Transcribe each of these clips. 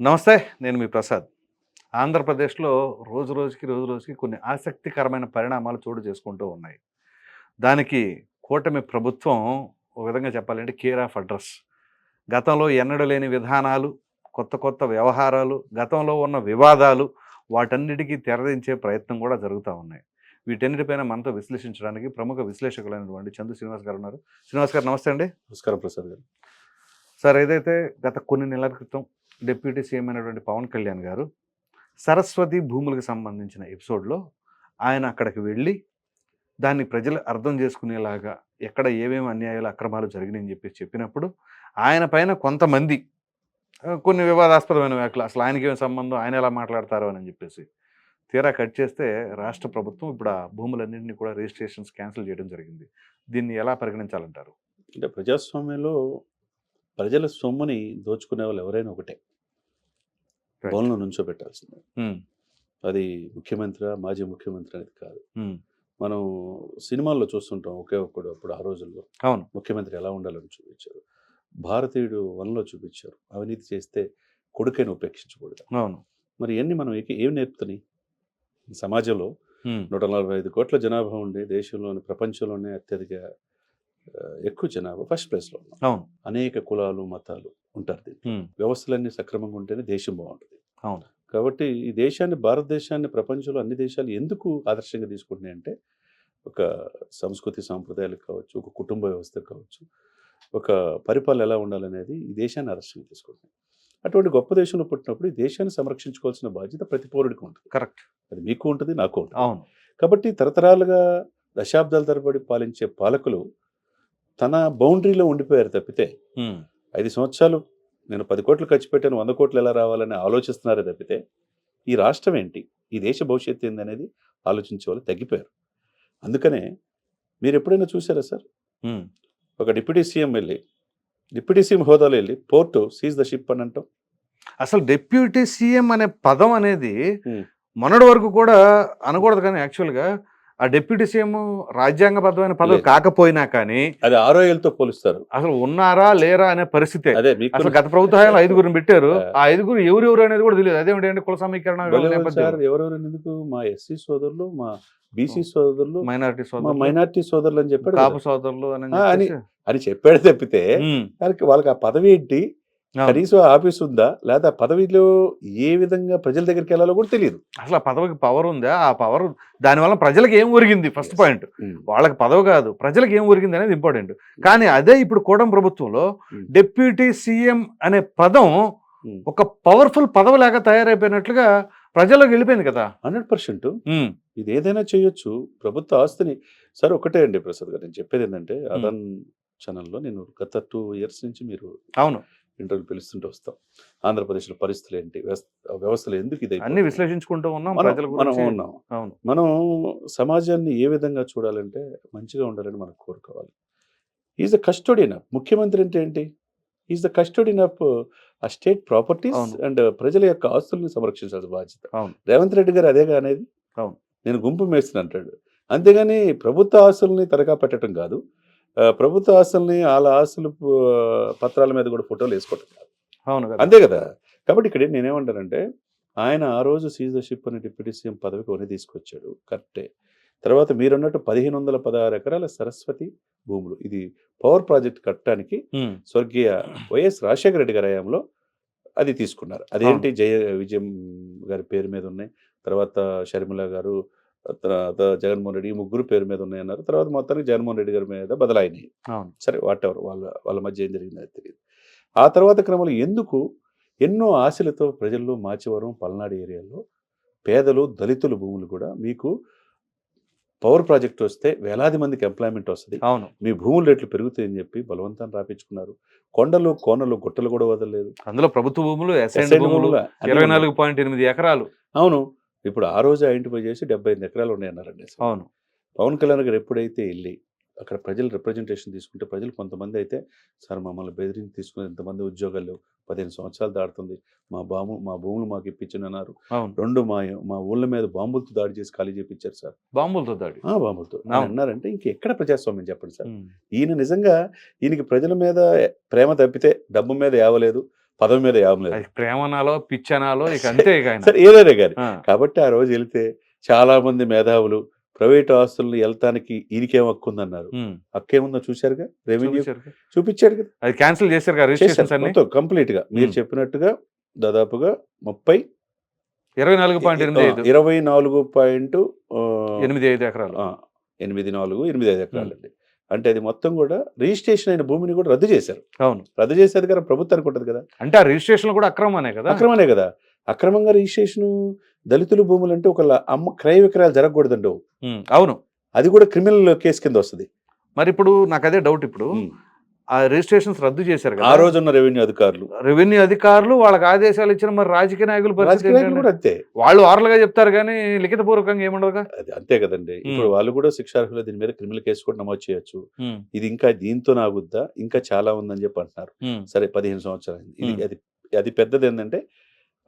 నమస్తే నేను మీ ప్రసాద్. ఆంధ్రప్రదేశ్లో రోజు రోజుకి రోజు రోజుకి కొన్ని ఆసక్తికరమైన పరిణామాలు చోటు చేసుకుంటూ ఉన్నాయి. దానికి కూటమి ప్రభుత్వం ఒక విధంగా చెప్పాలంటే కేర్ ఆఫ్ అడ్రస్ గతంలో ఎన్నడూ లేని విధానాలు కొత్త కొత్త వ్యవహారాలు గతంలో ఉన్న వివాదాలు వాటన్నిటికీ తెరదించే ప్రయత్నం కూడా జరుగుతూ ఉన్నాయి. వీటన్నిటిపైన మనతో విశ్లేషించడానికి ప్రముఖ విశ్లేషకులైనటువంటి చందు శ్రీనివాస్ గారు ఉన్నారు. శ్రీనివాస్ గారు నమస్తే అండి. నమస్కారం ప్రసాద్ గారు. సార్ ఏదైతే గత కొన్ని నెలల క్రితం డిప్యూటీ సీఎం అయినటువంటి పవన్ కళ్యాణ్ గారు సరస్వతి భూములకు సంబంధించిన ఎపిసోడ్లో ఆయన అక్కడికి వెళ్ళి దాన్ని ప్రజలు అర్థం చేసుకునేలాగా ఎక్కడ ఏమేమి అన్యాయాలు అక్రమాలు జరిగినాయని చెప్పి చెప్పినప్పుడు ఆయన పైన కొంతమంది కొన్ని వివాదాస్పదమైన వ్యాఖ్యలు అసలు ఆయనకి ఏమి సంబంధం ఆయన ఎలా మాట్లాడతారు అని చెప్పేసి తీరా కట్ చేస్తే రాష్ట్ర ప్రభుత్వం ఇప్పుడు ఆ భూములన్నింటినీ కూడా రిజిస్ట్రేషన్స్ క్యాన్సిల్ చేయడం జరిగింది. దీన్ని ఎలా పరిగణించాలంటారు? అంటే ప్రజాస్వామ్యంలో ప్రజల సొమ్ముని దోచుకునే వాళ్ళు ఎవరైనా ఒకటే. బోన్లో నుంచోబెట్టాల్సిందే. ఉమ్, అది ముఖ్యమంత్రి మాజీ ముఖ్యమంత్రి అనేది కాదు. ఉమ్, మనం సినిమాల్లో చూస్తుంటాం ఒకే ఒక్కడు అప్పుడు ఆ రోజుల్లో. అవును. ముఖ్యమంత్రి ఎలా ఉండాలని చూపించారు. భారతీయుడు వన్లో చూపించారు. అవినీతి చేస్తే కొడుకైన ఉపేక్షించకూడదు. అవును. మరి ఇవన్నీ మనం ఏం నేర్పుతున్నాయి? సమాజంలో ఉమ్, నూట నలభై ఐదు కోట్ల జనాభా ఉండే దేశంలోని ప్రపంచంలోనే అత్యధిక ఎక్కువ జనాభా ఫస్ట్ ప్లేస్లో ఉన్నాం. అవును. అనేక కులాలు మతాలు ఉంటారు దీంట్లో. వ్యవస్థలన్నీ సక్రమంగా ఉంటేనే దేశం బాగుంటుంది. అవును. కాబట్టి ఈ దేశాన్ని భారతదేశాన్ని ప్రపంచంలో అన్ని దేశాలు ఎందుకు ఆదర్శంగా తీసుకుంటున్నాయి అంటే ఒక సంస్కృతి సాంప్రదాయాలు కావచ్చు ఒక కుటుంబ వ్యవస్థ కావచ్చు ఒక పరిపాలన ఎలా ఉండాలనేది ఈ దేశాన్ని ఆదర్శంగా తీసుకుంటున్నాయి. అటువంటి గొప్ప దేశంలో పుట్టినప్పుడు ఈ దేశాన్ని సంరక్షించుకోవాల్సిన బాధ్యత ప్రతి పౌరుడికి ఉంటుంది. కరెక్ట్. అది మీకు ఉంటుంది నాకు ఉంటుంది. అవును. కాబట్టి తరతరాలుగా దశాబ్దాల తరబడి పాలించే పాలకులు తన బౌండరీలో ఉండిపోయారు తప్పితే ఐదు సంవత్సరాలు నేను పది కోట్లు ఖర్చు పెట్టాను వంద కోట్లు ఎలా రావాలని ఆలోచిస్తున్నారే తప్పితే ఈ రాష్ట్రం ఏంటి? ఈ దేశ భవిష్యత్తు ఏంది అనేది ఆలోచించే వాళ్ళు తగ్గిపోయారు. అందుకనే మీరు ఎప్పుడైనా చూసారా సార్. ఒక డిప్యూటీ సీఎం వెళ్ళి డిప్యూటీ సీఎం హోదాలో వెళ్ళి పోర్టు సీజ్ ద షిప్ అని అంటాం. అసలు డెప్యూటీ సీఎం అనే పదం అనేది. మొన్నటి వరకు కూడా అనకూడదు కానీ యాక్చువల్గా ఆ డెప్యూటీ సీఎం రాజ్యాంగబద్ధమైన పదవి. కాకపోయినా కానీ అది ఆరో ఏళ్ళతో పోలుస్తారు. అసలు ఉన్నారా లేరా అనే పరిస్థితే. అదే అసలు గత ప్రభుత్వ హయాంలో ఐదుగురిని పెట్టారు. ఆ. ఐదుగురు ఎవరెవరు అనేది కూడా తెలియదు. అదేమిటి అంటే కుల సమీకరణ ఎవరెవరు ఎందుకు? మా ఎస్సీ సోదరులు మా బీసీ సోదరులు మైనారిటీ సోదరులు. మైనార్టీ సోదరులు అని చెప్పాడు కాపు. సోదరులు అని అని- చెప్పాడు తప్పితే దానికి వాళ్ళకి ఆ పదవి ఏంటి. కనీసం ఆఫీస్ ఉందా? లేదా పదవిలో ఏ విధంగా ప్రజల దగ్గరికి వెళ్ళాలో కూడా తెలియదు అసలు ఆ పదవికి పవర్ ఉందా? ఆ పవర్ దానివల్ల ప్రజలకు ఏం ఒరిగింది? ఫస్ట్. పాయింట్ వాళ్ళకి పదవి కాదు. ప్రజలకు ఏం ఒరిగింది అనేది ఇంపార్టెంట్ కానీ అదే ఇప్పుడు కూటమి ప్రభుత్వంలో. డిప్యూటీ సీఎం అనే పదం. ఒక పవర్ఫుల్ పదవి లాగా తయారైపోయినట్లుగా ప్రజల్లోకి వెళ్ళిపోయింది కదా. Hundred percent. ఇది ఏదైనా చేయొచ్చు. ప్రభుత్వ ఆస్తిని సరే ఒకటే అండి ప్రసాద్ గారు. నేను చెప్పేది ఏంటంటే అదన్ ఛానల్లో నేను గత టూ ఇయర్స్ నుంచి మీరు అవును. ఇంటర్వ్యూ పిలుస్తుంటే వస్తాం. ఆంధ్రప్రదేశ్లో పరిస్థితులు ఏంటి? వ్యవస్థ- వ్యవస్థలు ఎందుకు ఇది అన్ని విశ్లేషించుకుంటూ ఉన్నాం మనం ఉన్నాం. అవును. మనం సమాజాన్ని ఏ విధంగా చూడాలంటే మంచిగా ఉండాలని మనం కోరుకోవాలి. ఈజ్ ద కస్టోడియన్ ఆఫ్ ముఖ్యమంత్రి అంటే ఏంటి? ఈజ్ ద కస్టోడియన్ ఆఫ్ ఆ స్టేట్ ప్రాపర్టీస్. అండ్ ప్రజల యొక్క ఆస్తుల్ని సంరక్షించాల్సిన బాధ్యత. రేవంత్ రెడ్డి గారు అదేగా అనేది. నేను గుంపు మేస్తున్నా అంటాడు. అంతేగాని ప్రభుత్వ ఆస్తుల్ని తరగా పెట్టడం కాదు. ప్రభుత్వ ఆస్తుల్ని వాళ్ళ ఆస్తులు ఆ, పత్రాల మీద కూడా ఫోటోలు వేసుకోవటం కాదు అవును కదా. అంతే కదా. కాబట్టి ఇక్కడ నేనేమంటానంటే ఆయన ఆ రోజు సీజర్ షిప్ అని డిప్యూటీ సీఎం పదవికి కొని తీసుకొచ్చాడు. కరెక్టే. తర్వాత మీరన్నట్టు పదిహేను వందల పదహారు ఎకరాల సరస్వతి భూములు. ఇది పవర్ ప్రాజెక్ట్ కట్టడానికి స్వర్గీయ వైఎస్ రాజశేఖర రెడ్డి గారి హయాంలో అది తీసుకున్నారు. అదేంటి జయ విజయం గారి పేరు మీద ఉన్నాయి. తర్వాత షర్మిల గారు తర్వాత జగన్మోహన్ రెడ్డి ముగ్గురు పేరు మీద ఉన్నాయి అన్నారు తర్వాత మొత్తానికి జగన్మోహన్ రెడ్డి గారి మీద బదలాయినాయి. అవును. సరే వాట్ ఎవర్ వాళ్ళ వాళ్ళ మధ్య ఏం జరిగిందో తెలియదు. ఆ తర్వాత క్రమంలో ఎందుకు ఎన్నో ఆశలతో ప్రజల్లో మాచివరం పల్నాడు ఏరియాలో పేదలు దళితుల భూములు కూడా మీకు పవర్ ప్రాజెక్ట్ వస్తే వేలాది మందికి ఎంప్లాయ్మెంట్ వస్తుంది. అవును. మీ భూముల రేట్లు పెరుగుతాయని చెప్పి బలవంతాన్ని రాపించుకున్నారు. కొండలు కోనలు గుట్టలు కూడా వదలలేదు. అందులో ప్రభుత్వ భూములు ఇరవై. నాలుగు పాయింట్ ఎనిమిది ఎకరాలు. అవును. ఇప్పుడు ఆ రోజు ఐడెంటిఫై చేసి డెబ్బై ఐదు ఎకరాలు ఉన్నాయన్నారండి. అవును. పవన్ కళ్యాణ్ గారు ఎప్పుడైతే వెళ్ళి అక్కడ ప్రజలు రిప్రజెంటేషన్ తీసుకుంటే ప్రజలు కొంతమంది అయితే సార్ మమ్మల్ని బెదిరించి తీసుకుని ఎంతమంది ఉద్యోగాలు పదిహేను సంవత్సరాలు దాటుతుంది మా బాము మా భూములు మాకు అవును. రెండు మా మా ఊళ్ళ మీద బాంబులతో దాడి చేసి ఖాళీ చేపించారు సార్. బాంబులతో దాడి? ఆ బాంబులతో. అన్నారంటే ఇంకెక్కడ ప్రజాస్వామ్యం చెప్పండి సార్? ఈయన నిజంగా ఈయనకి ప్రజల మీద ప్రేమ తప్పితే డబ్బు మీద ఏవలేదు పదం మీద యాభం లేదు. ప్రేమనాలో పిచ్చనాలో ఇక అంతే సరే ఏదైనా కానీ. కాబట్టి ఆ రోజు వెళితే చాలా మంది మేధావులు ప్రైవేట్ ఆస్తులను వెళ్తానికి ఈయనకేం హక్కు ఉందన్నారు. ఉమ్, హక్కేముందో చూశారుగా? రెవెన్యూ? చూపించారు. కదా. అది క్యాన్సిల్ చేశారు కదా రిజిస్ట్రేషన్స్ కంప్లీట్గా మీరు. చెప్పినట్టుగా దాదాపుగా ముప్పై ఇరవై నాలుగు పాయింట్ ఎనిమిది ఐదు. ఇరవై నాలుగు పాయింట్ ఎనిమిది ఐదు ఎకరాలు. ఎనిమిది నాలుగు ఎనిమిది ఐదు ఎకరాలండి. అంటే అది మొత్తం కూడా రిజిస్ట్రేషన్ అయిన భూమిని కూడా రద్దు చేశారు. అవును. రద్దు చేసే అధికారం ప్రభుత్వానికి ఉంటుంది కదా. అంటే ఆ రిజిస్ట్రేషన్ కూడా అక్రమనే కదా? అక్రమనే కదా. అక్రమంగా రిజిస్ట్రేషన్ దళితుల భూములు అంటే ఒక అమ్మ క్రయ విక్రయాలు జరగకూడదండి ఉమ్, అవును. అది కూడా క్రిమినల్ కేసు కింద వస్తుంది. మరి ఇప్పుడు నాకు అదే డౌట్ ఇప్పుడు. ఆ రిజిస్ట్రేషన్స్ రద్దు చేశారు ఆ కదా రోజున్న రెవెన్యూ అధికారులు. రెవెన్యూ అధికారులు వాళ్ళకి ఆదేశాలు ఇచ్చిన మరి రాజకీయ నాయకులు అంతే. వాళ్ళు ఆర్లుగా చెప్తారు కానీ లిఖిత పూర్వకంగా ఏముండదుగా? అది అంతే కదండి. ఇప్పుడు వాళ్ళు కూడా శిక్షార్హులు దీని మీద క్రిమినల్ కేసు కూడా నమోదు చేయొచ్చు. ఇది ఇంకా దీంతో నాగుద్దా ఇంకా చాలా ఉందని చెప్పి అంటున్నారు. సరే పదిహేను సంవత్సరాలు. ఇది. అది అది పెద్దది ఏంటంటే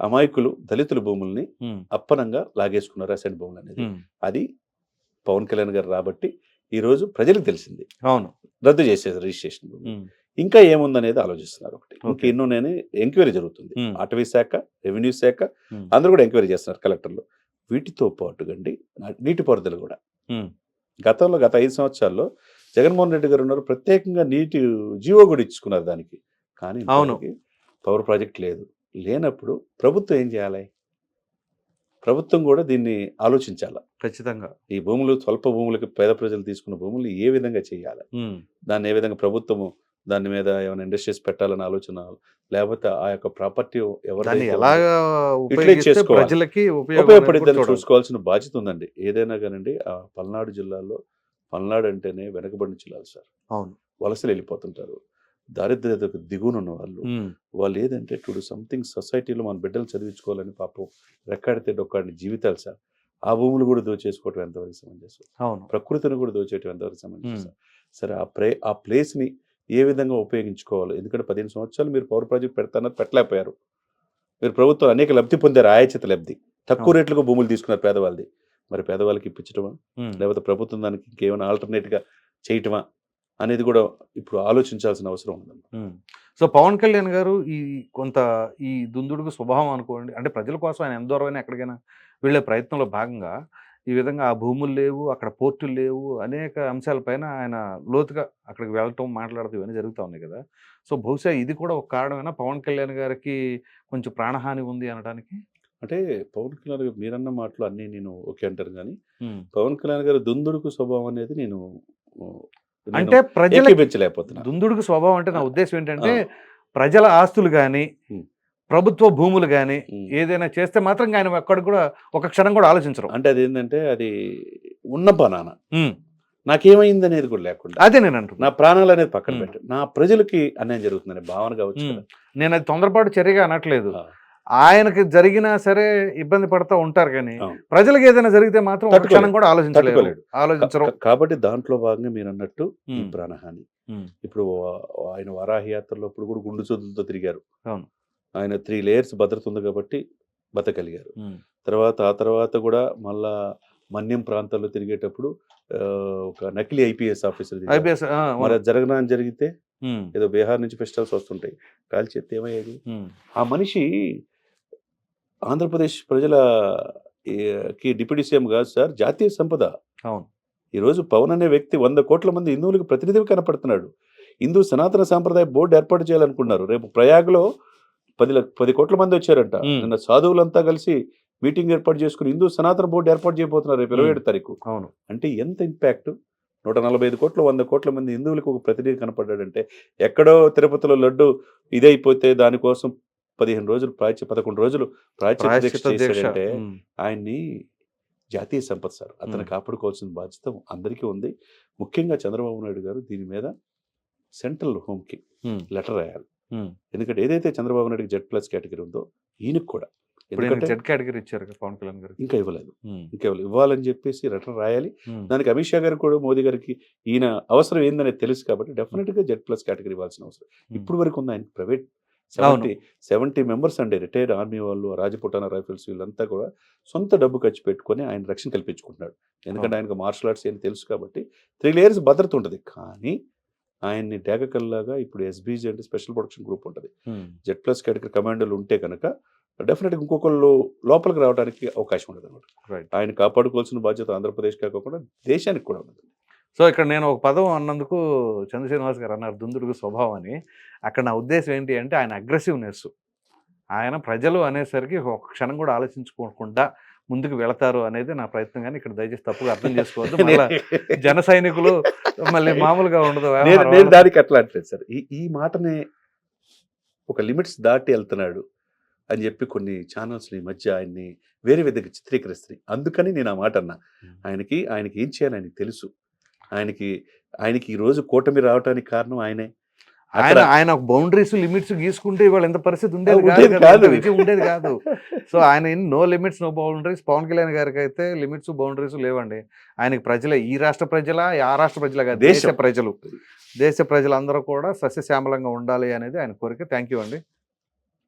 అమాయకులు దళితుల భూముల్ని అప్పనంగా లాగేసుకున్నారు అసెంట్ భూములు అనేది. అది పవన్ కళ్యాణ్ గారు రాబట్టి ఈ రోజు ప్రజలకు తెలిసింది. అవును. రద్దు చేసేది రిజిస్ట్రేషన్ ఇంకా ఏముందనేది ఆలోచిస్తున్నారు ఒకటి. ఇంకా. ఎన్నో నేను ఎంక్వైరీ జరుగుతుంది. అటవీ శాఖ రెవెన్యూ శాఖ. అందరూ కూడా ఎంక్వైరీ చేస్తున్నారు కలెక్టర్లు. వీటితో పాటు గండి నీటిపారుదల కూడా. గతంలో గత ఐదు సంవత్సరాల్లో జగన్మోహన్ రెడ్డి గారు ఉన్నారు. ప్రత్యేకంగా నీటి జీవో కూడా ఇచ్చుకున్నారు దానికి. కానీ అవును. పవర్ ప్రాజెక్ట్ లేదు. లేనప్పుడు ప్రభుత్వం ఏం చేయాలి? ప్రభుత్వం కూడా దీన్ని ఆలోచించాలి? ఖచ్చితంగా. ఈ భూములు స్వల్ప భూములకు పేద ప్రజలు తీసుకున్న భూములు ఏ విధంగా చేయాలి? దాన్ని ఏ విధంగా ప్రభుత్వము దాని మీద ఏమైనా ఇండస్ట్రీస్ పెట్టాలని ఆలోచన లేకపోతే ఆ యొక్క ప్రాపర్టీ. ప్రజలకి ఉపయోగపడిద్దని ఉపయోగపడి చూసుకోవాల్సిన బాధ్యత ఉందండి. ఏదైనా కానండి ఆ పల్నాడు జిల్లాలో పల్నాడు అంటేనే వెనకబడిన జిల్లాలు సార్. అవును. వలసలు వెళ్ళిపోతుంటారు. దారిద్ర్యతకు దిగున ఉన్న వాళ్ళు వాళ్ళు ఏదంటే టు సంథింగ్ సొసైటీలో మన బిడ్డలు చదివించుకోవాలని పాపం రెక్కాడితే డొక్కాడిని జీవితాలు సార్. ఆ భూములు కూడా దోచేసుకోవటం ఎంతవరకు సమంజసం? అవును. ప్రకృతిని కూడా దోచేయటం ఎంతవరకు సమంజసం సరే? ఆ ప్రే ఆ ప్లేస్ని ఏ విధంగా ఉపయోగించుకోవాలి? ఎందుకంటే పదిహేను సంవత్సరాలు మీరు పవర్ ప్రాజెక్ట్ పెడతానని పెట్టలేకపోయారు. మీరు ప్రభుత్వం అనేక లబ్ధి పొందారు ఆయాచిత లబ్ధి. తక్కువ. రేట్లకు భూములు తీసుకున్నారు పేదవాళ్ళది. మరి పేదవాళ్ళకి ఇప్పించడమా లేకపోతే ప్రభుత్వం దానికి ఇంకేమైనా ఆల్టర్నేట్గా చేయటమా? అనేది కూడా ఇప్పుడు ఆలోచించాల్సిన అవసరం ఉందన్నమాట ఉమ్. సో పవన్ కళ్యాణ్ గారు ఈ కొంత ఈ దుందుడుకు స్వభావం అనుకోండి అంటే ప్రజల కోసం ఆయన ఎంత దూరమైనా ఎక్కడికైనా వెళ్ళే ప్రయత్నంలో భాగంగా ఈ విధంగా ఆ భూములు లేవు అక్కడ పోర్టులు లేవు అనేక అంశాలపైన ఆయన లోతుగా అక్కడికి వెళ్ళటం మాట్లాడటం ఇవన్నీ జరుగుతూ ఉన్నాయి కదా సో బహుశా ఇది కూడా ఒక కారణమైనా పవన్ కళ్యాణ్ గారికి కొంచెం ప్రాణహాని ఉంది అనడానికి అంటే పవన్ కళ్యాణ్ గారు మీరన్న మాటలు అన్నీ నేను ఓకే అంటారు కానీ. పవన్ కళ్యాణ్ గారు దుందుడుకు స్వభావం అనేది నేను అంటే ప్రజల ఏకీభవించలేకపోతున్నా దుందుడుకు స్వభావం అంటే నా ఉద్దేశం ఏంటంటే. ప్రజల ఆస్తులు కానీ. ప్రభుత్వ భూములు కానీ. ఏదైనా చేస్తే మాత్రం ఆయన ఎక్కడ కూడా ఒక క్షణం కూడా ఆలోచించరు అంటే అది ఏంటంటే అది ఉన్న బనానా. నాకేమైంది అనేది కూడా లేకుండా అదే నేను అంటున్నా నా ప్రాణాలు అనేది పక్కన. పెట్టు నా ప్రజలకి అన్యాయం జరుగుతుందనే భావన కావచ్చు. నేను అది తొందరపాటు చర్యగా అనట్లేదు. ఆయనకి జరిగినా సరే ఇబ్బంది పడుతూ ఉంటారు కానీ. ప్రజలకు ఏదైనా జరిగితే మాత్రం. క్షణం కూడా తట్టుకోలేడు. ఆలోచించరు కాబట్టి దాంట్లో భాగంగా మీరు అన్నట్టు ఈ. ప్రాణహాని. ఇప్పుడు ఆయన వరాహి యాత్రలో అప్పుడు కూడా గుండు చూదులతో తిరిగారు. ఆయన త్రీ లేయర్స్ భద్రత ఉంది కాబట్టి బతకలిగారు. తర్వాత ఆ తర్వాత కూడా మళ్ళా మన్యం ప్రాంతాల్లో తిరిగేటప్పుడు ఒక నకిలీ ఐపీఎస్ ఆఫీసర్ మరి అది జరగనని జరిగితే. ఏదో బీహార్ నుంచి ఫెస్టివల్స్ వస్తుంటాయి కాల్చి ఏమయ్యేది. ఆ మనిషి ఆంధ్రప్రదేశ్ ప్రజల కి డిప్యూటీ సీఎం కాదు సార్ జాతీయ సంపద. అవును. ఈరోజు పవన్ అనే వ్యక్తి వంద కోట్ల మంది హిందువులకు ప్రతినిధిగా కనపడుతున్నాడు. హిందూ సనాతన సాంప్రదాయ బోర్డు ఏర్పాటు చేయాలనుకున్నారు. రేపు ప్రయాగ్లో పది పది కోట్ల మంది వచ్చారంట. నిన్న సాధువులంతా కలిసి మీటింగ్ ఏర్పాటు చేసుకుని హిందూ సనాతన బోర్డు ఏర్పాటు చేయబోతున్నారు రేపు ఇరవై ఏడు తారీఖు. అవును. అంటే ఎంత ఇంపాక్ట్? నూట నలభై ఐదు కోట్ల వంద కోట్ల మంది హిందువులకు ఒక ప్రతినిధి కనపడ్డాడంటే ఎక్కడో తిరుపతిలో లడ్డు ఇదైపోతే దానికోసం పదిహేను రోజులు ప్రాచ్య పదకొండు రోజులు ప్రాచ్య దీక్ష ప్రాయశ్చిత్త దీక్ష చేశాడంటే ఉమ్. ఆయన్ని జాతీయ సంపద సార్ అతను. కాపాడుకోవాల్సిన బాధ్యత అందరికీ ఉంది ముఖ్యంగా చంద్రబాబు నాయుడు గారు దీని మీద సెంట్రల్ హోమ్కి. లెటర్ రాయాలి. ఎందుకంటే ఏదైతే చంద్రబాబు నాయుడుకి జెడ్ ప్లస్ కేటగిరీ ఉందో ఈయనకు కూడా జెడ్ కేటగిరీ ఇచ్చారు పవన్ కళ్యాణ్ గారికి ఇంకా ఇవ్వలేదు. ఇంకా ఇవ్వలేదు ఇవ్వాలని చెప్పేసి లెటర్ రాయాలి. దానికి అమిత్ షా గారు కూడా మోదీ గారికి ఈయన అవసరం ఏందనేది తెలుసు కాబట్టి డెఫినెట్గా జెడ్ ప్లస్ కేటగిరీ ఇవ్వాల్సిన అవసరం ఇప్పుడు వరకు ఉంది ఆయన ప్రైవేట్ సెవెంటీ సెవెంటీ మెంబర్స్ అండి రిటైర్డ్ ఆర్మీ వాళ్ళు రాజపుటాన రైఫిల్స్ వీళ్ళంతా కూడా సొంత డబ్బు ఖర్చు పెట్టుకొని ఆయన రక్షణ కల్పించుకుంటున్నాడు ఎందుకంటే. ఆయనకు మార్షల్ ఆర్ట్స్ ఏం తెలుసు కాబట్టి త్రీ లేయర్స్ భద్రత ఉంటుంది కానీ ఆయన్ని డేగకల్లాగా ఇప్పుడు ఎస్బీజీ అంటే స్పెషల్ ప్రొడక్షన్ గ్రూప్ ఉంటుంది. జెడ్ ప్లస్ కేటగిరీ కమాండోలు ఉంటే కనుక డెఫినెట్గా ఇంకొకళ్ళు లోపలికి రావడానికి అవకాశం ఉండదు అనమాట. ఆయన కాపాడుకోవాల్సిన బాధ్యత ఆంధ్రప్రదేశ్కే కాకుండా దేశానికి కూడా ఉంది సో ఇక్కడ నేను ఒక పదం అన్నందుకు చంద్రశ్రీనివాస్ గారు అన్నారు దుందుడుగు స్వభావం అని. అక్కడ నా ఉద్దేశం ఏంటి అంటే ఆయన అగ్రెసివ్నెస్. ఆయన ప్రజలు అనేసరికి ఒక క్షణం కూడా ఆలోచించుకోకుండా ముందుకు వెళతారు అనేది నా ప్రయత్నం. కానీ ఇక్కడ దయచేసి తప్పుగా అర్థం చేసుకోవద్దు. మళ్ళా జన సైనికులు మళ్ళీ మామూలుగా ఉండదు నేను దానికి అట్లా అంటలేదు సార్. ఈ ఈ మాటనే ఒక లిమిట్స్ దాటి వెళ్తున్నాడు అని చెప్పి కొన్ని ఛానల్స్ ఈ మధ్య ఆయన్ని వేరే విధంగా చిత్రీకరిస్తున్నాయి. అందుకని నేను ఆ మాట అన్నా. ఆయనకి ఆయనకి ఏం చేయాలి ఆయనకి తెలుసు. ఆయనకి ఆయనకి ఈ రోజు కూటమి రావడానికి కారణం ఆయనే. ఆయన ఆయన బౌండరీస్ లిమిట్స్ గీసుకుంటే ఇవాళ ఎంత పరిస్థితి ఉండేది కాదు ఉండేది కదా, కాదు. ఇంత విజయం ఉండేది కాదు. సో ఆయన no limits no boundaries. Pawan Kalyan గారికి అయితే లిమిట్స్ బౌండరీస్ లేవండి. ఆయనకి ప్రజలే ఈ రాష్ట్ర ప్రజల ఆ రాష్ట్ర ప్రజల కాదు దేశం. ప్రజలు. దేశ ప్రజలందరూ కూడా సస్యశ్యామలంగా ఉండాలి అనేది ఆయన కోరిక. థ్యాంక్ యూ అండి.